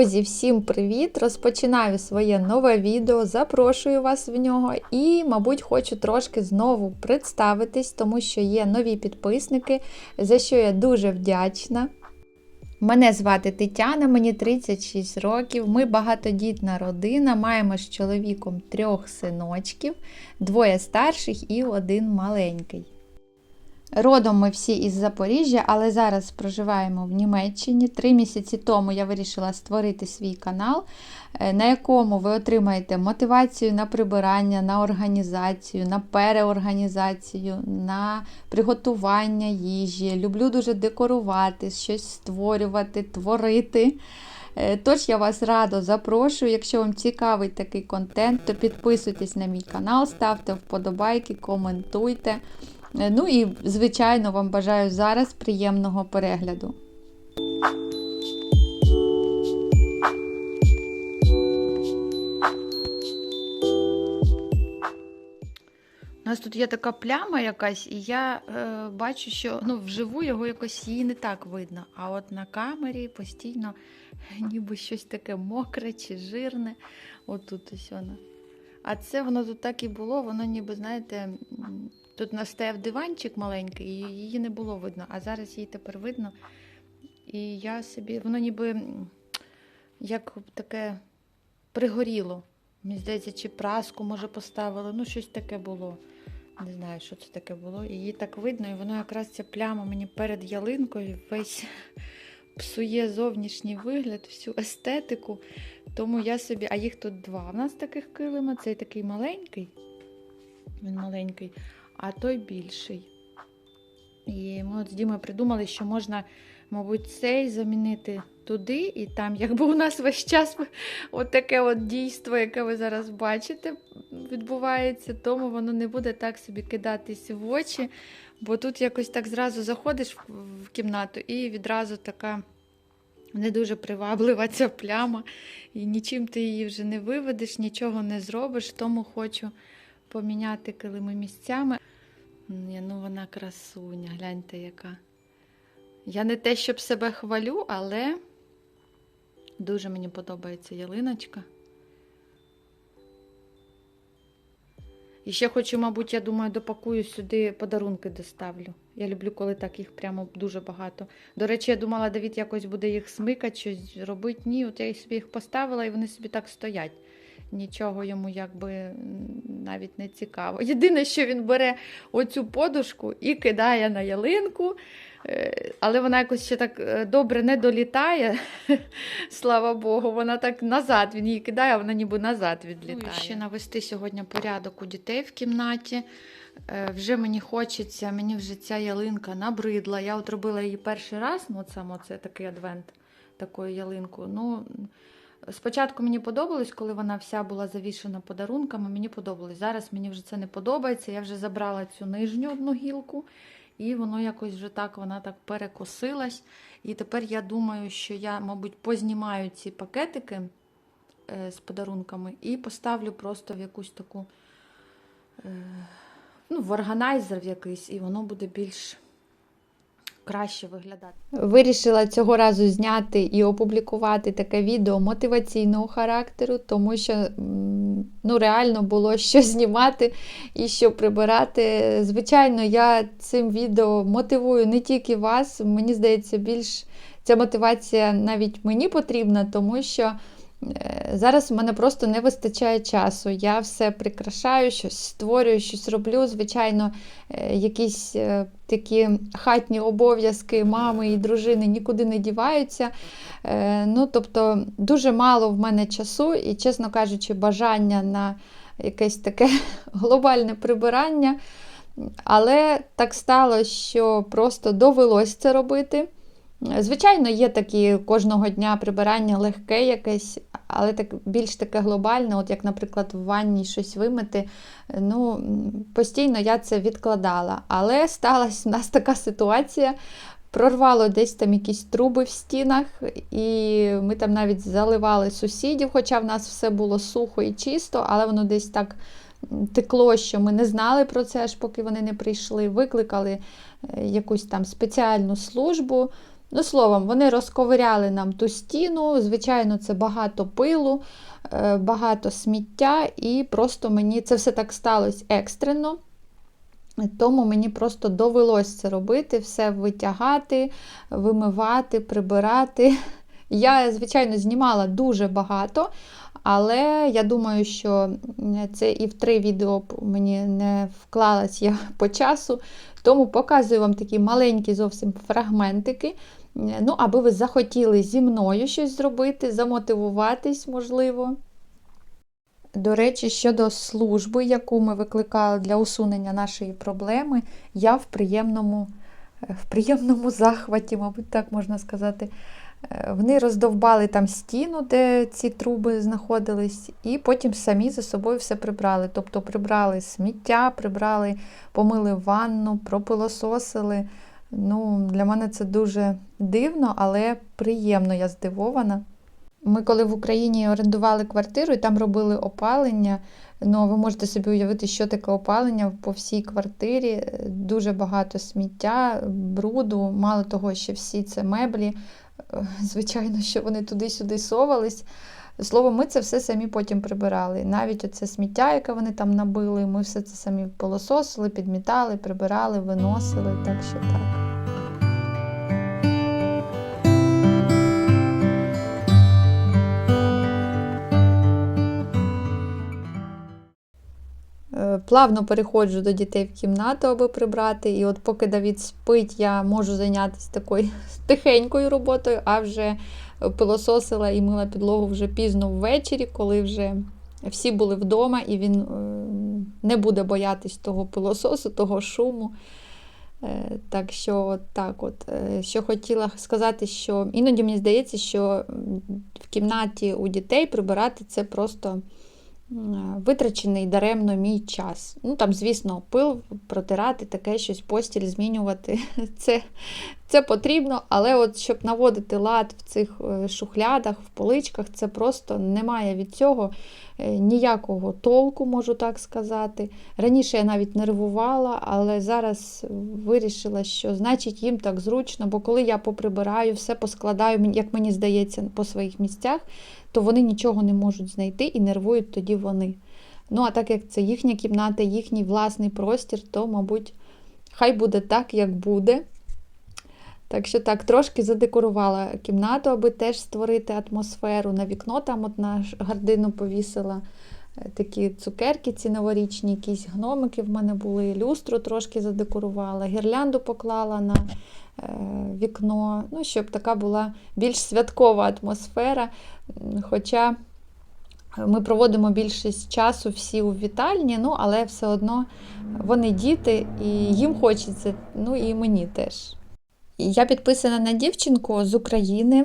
Друзі, всім привіт! Розпочинаю своє нове відео, запрошую вас в нього і, мабуть, хочу трошки знову представитись, тому що є нові підписники, за що я дуже вдячна. Мене звати Тетяна, мені 36 років. Ми багатодітна родина, маємо з чоловіком трьох синочків, двоє старших і один маленький. Родом ми всі із Запоріжжя, але зараз проживаємо в Німеччині. Три місяці тому я вирішила створити свій канал, е, на якому ви отримаєте мотивацію на прибирання, на організацію, на переорганізацію, на приготування їжі. Люблю дуже декорувати, щось створювати, творити. Е, Тож я вас радо запрошую. Якщо вам цікавий такий контент, то підписуйтесь на мій канал, ставте вподобайки, коментуйте. Е, Ну і, звичайно, вам бажаю зараз приємного перегляду. У нас тут є така пляма якась, і я е, бачу, що ну, вживу його якось її не так видно. А от на камері постійно ніби щось таке мокре чи жирне. Отут ось воно. А це воно тут так і було, воно ніби, знаєте, тут у нас диванчик маленький, і її не було видно, а зараз її тепер видно. І я собі, воно ніби як таке пригоріло. Мені здається, чи праску, може, поставили, ну щось таке було. Не знаю, що це таке було. Її так видно, і воно якраз ця пляма мені перед ялинкою весь псує зовнішній вигляд, всю естетику. Тому я собі, а їх тут два. У нас таких килима, цей такий маленький, він маленький, а той більший. І ми от з Дімою придумали, що можна, мабуть, цей замінити туди, і там, якби у нас весь час от таке от дійство, яке ви зараз бачите, відбувається, тому воно не буде так собі кидатись в очі, бо тут якось так зразу заходиш в, кімнату і відразу така не дуже приваблива ця пляма, і нічим ти її вже не виведеш, нічого не зробиш, тому хочу поміняти килими місцями. Ну вона красуня, гляньте яка. Я не те, щоб себе хвалю, але дуже мені подобається ялиночка. І ще хочу, мабуть, я думаю, допакую сюди подарунки доставлю. Я люблю, коли так їх прямо дуже багато. До речі, я думала, Давід якось буде їх смикати, щось робити. Ні, от я собі їх поставила і вони собі так стоять. Нічого йому якби навіть не цікаво. Єдине, що він бере оцю подушку і кидає на ялинку, е, але вона якось ще так е, добре не долітає. Слава Богу, вона так назад він її кидає, а вона ніби назад відлітає. Ну, і ще навести сьогодні порядок у дітей в кімнаті. Е, Вже мені хочеться, мені вже ця ялинка набридла. Я от робила її перший раз, ну от саме це такий адвент, такою ялинку. Ну, Спочатку мені подобалось, коли вона вся була завішена подарунками, мені подобалось. Зараз мені вже це не подобається. Я вже забрала цю нижню одну гілку, і воно якось вже так, вона так перекосилась. І тепер я думаю, що я, мабуть, познімаю ці пакетики е, з подарунками і поставлю просто в якусь таку, е, ну, в органайзер в якийсь, і воно буде більш краще виглядати. Вирішила цього разу зняти і опублікувати таке відео мотиваційного характеру, тому що ну, реально було що знімати і що прибирати. Звичайно, я цим відео мотивую не тільки вас, мені здається, більш ця мотивація навіть мені потрібна, тому що. Е, Зараз в мене просто не вистачає часу. Я все прикрашаю, щось створюю, щось роблю. Звичайно, е, якісь е, такі хатні обов'язки мами і дружини нікуди не діваються. Ну, тобто, дуже мало в мене часу і, чесно кажучи, бажання на якесь таке глобальне прибирання. Але так сталося, що просто довелось це робити. Звичайно, є такі кожного дня прибирання легке якесь, але так більш таке глобальне, от як, наприклад, в ванні щось вимити. Ну, постійно я це відкладала. Але сталася в нас така ситуація. Прорвало десь там якісь труби в стінах, і ми там навіть заливали сусідів, хоча в нас все було сухо і чисто, але воно десь так текло, що ми не знали про це, аж поки вони не прийшли. Викликали е, якусь там спеціальну службу. Ну, словом, вони розковиряли нам ту стіну. Звичайно, це багато пилу, е, багато сміття, і просто мені це все так сталося екстрено. Тому мені просто довелося це робити, все витягати, вимивати, прибирати. Я, звичайно, знімала дуже багато, але я думаю, що це і в три відео мені не вклалась я по часу. Тому показую вам такі маленькі зовсім фрагментики. Ну, аби ви захотіли зі мною щось зробити, замотивуватись, можливо. До речі, щодо служби, яку ми викликали для усунення нашої проблеми, я в приємному, в приємному захваті, мабуть, так можна сказати. Е, Вони роздовбали там стіну, де ці труби знаходились, і потім самі за собою все прибрали. Тобто прибрали сміття, прибрали, помили ванну, пропилососили. Ну, Для мене це дуже дивно, але приємно я здивована. Ми, коли в Україні орендували квартиру і там робили опалення, ну ви можете собі уявити, що таке опалення по всій квартирі. Дуже багато сміття, бруду, мало того, що всі це меблі. Звичайно, що вони туди-сюди совались. Словом, ми це все самі потім прибирали. Навіть оце сміття, яке вони там набили, ми все це самі полососили, підмітали, прибирали, виносили. Так що так. Плавно переходжу до дітей в кімнату, аби прибрати. І от поки Давід спить, я можу зайнятися такою тихенькою роботою, а вже пилососила і мила підлогу вже пізно ввечері, коли вже всі були вдома, і він е, не буде боятись того пилососу, того шуму. Е, Так що, так от. Е, Що хотіла сказати, що іноді мені здається, що в кімнаті у дітей прибирати це просто витрачений даремно мій час. Ну, там, звісно, пил протирати, таке щось, постіль змінювати. Це це потрібно, але от щоб наводити лад в цих шухлядах, в поличках, це просто немає від цього ніякого толку, можу так сказати. Раніше я навіть нервувала, але зараз вирішила, що значить їм так зручно, бо коли я поприбираю, все поскладаю, як мені здається, по своїх місцях, то вони нічого не можуть знайти і нервують тоді вони. Ну, а так як це їхня кімната, їхній власний простір, то, мабуть, хай буде так, як буде. Так що так, трошки задекорувала кімнату, аби теж створити атмосферу. На вікно там от на гардину повісила такі цукерки, ці новорічні, якісь гномики в мене були, люстру трошки задекорувала, гірлянду поклала на е, вікно, ну, щоб така була більш святкова атмосфера. Хоча ми проводимо більшість часу всі у вітальні, ну, але все одно вони діти, і їм хочеться, ну і мені теж. Я підписана на дівчинку з України.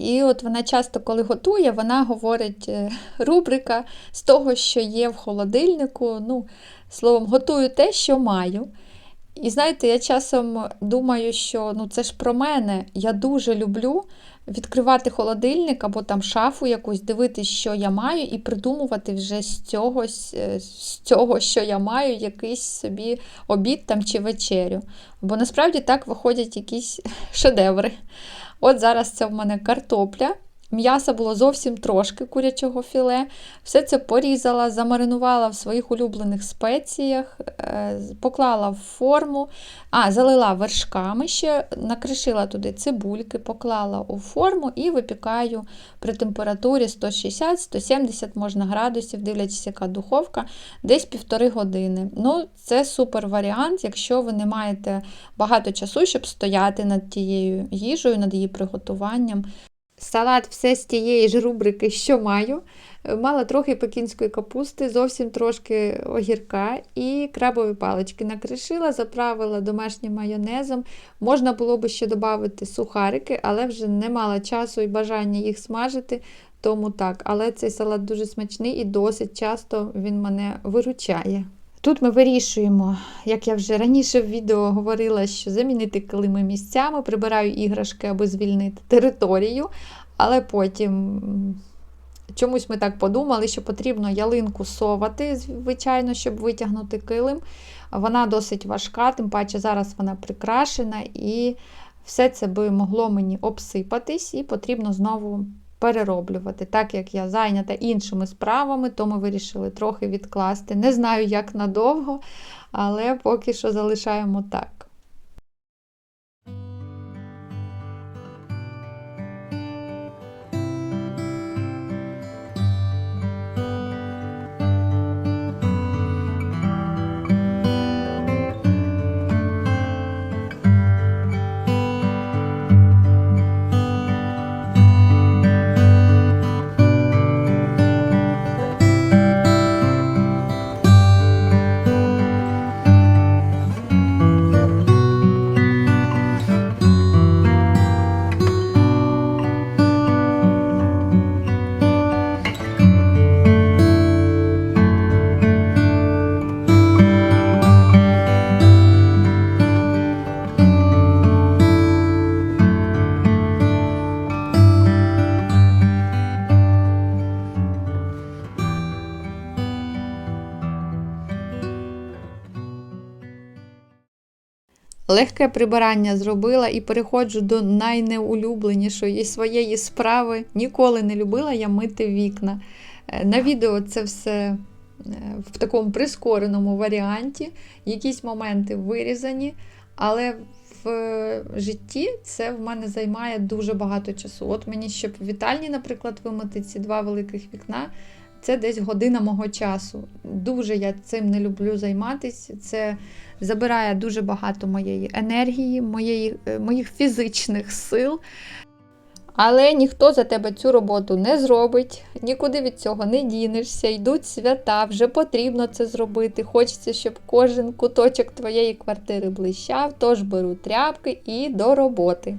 І от вона часто, коли готує, вона говорить рубрика з того, що є в холодильнику. Ну, Словом, готую те, що маю. І знаєте, я часом думаю, що ну, це ж про мене. Я дуже люблю відкривати холодильник або там шафу якусь, дивитися, що я маю, і придумувати вже з цього, з цього, що я маю, якийсь собі обід там чи вечерю. Бо насправді так виходять якісь шедеври. От зараз це в мене картопля. М'яса було зовсім трошки курячого філе. Все це порізала, замаринувала в своїх улюблених спеціях, е, поклала в форму, а, залила вершками ще, накришила туди цибульки, поклала у форму і випікаю при температурі 160-170 можна градусів, дивлячись, яка духовка, десь півтори години. Ну, Це супер варіант, якщо ви не маєте багато часу, щоб стояти над тією їжею, над її приготуванням. Салат все з тієї ж рубрики, що маю. Мала трохи пекінської капусти, зовсім трошки огірка і крабові палички. Накришила, заправила домашнім майонезом. Можна було би ще додати сухарики, але вже не мала часу і бажання їх смажити, тому так. Але цей салат дуже смачний і досить часто він мене виручає. Тут ми вирішуємо, як я вже раніше в відео говорила, що замінити килими місцями, прибираю іграшки, аби звільнити територію, але потім чомусь ми так подумали, що потрібно ялинку совати, звичайно, щоб витягнути килим. Вона досить важка, тим паче зараз вона прикрашена і все це би могло мені обсипатись, і потрібно знову перероблювати. Так як я зайнята іншими справами, то ми вирішили трохи відкласти. Не знаю, як надовго, але поки що залишаємо так. Легке прибирання зробила і переходжу до найнеулюбленішої своєї справи. Ніколи не любила я мити вікна. Е, На відео це все е, в такому прискореному варіанті. Якісь моменти вирізані, але в е, житті це в мене займає дуже багато часу. От мені, щоб вітальні, наприклад, вимити ці два великих вікна, це десь година мого часу. Дуже я цим не люблю займатися. Це забирає дуже багато моєї енергії, моєї, е, моїх фізичних сил. Але ніхто за тебе цю роботу не зробить, нікуди від цього не дінешся. Йдуть свята, вже потрібно це зробити. Хочеться, щоб кожен куточок твоєї квартири блищав, тож беру тряпки і до роботи.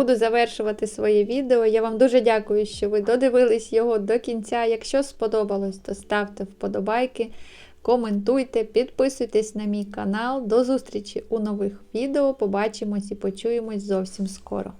Буду завершувати своє відео. Я вам дуже дякую, що ви додивились його до кінця. Якщо сподобалось, то ставте вподобайки, коментуйте, підписуйтесь на мій канал. До зустрічі у нових відео. Побачимось і почуємось зовсім скоро.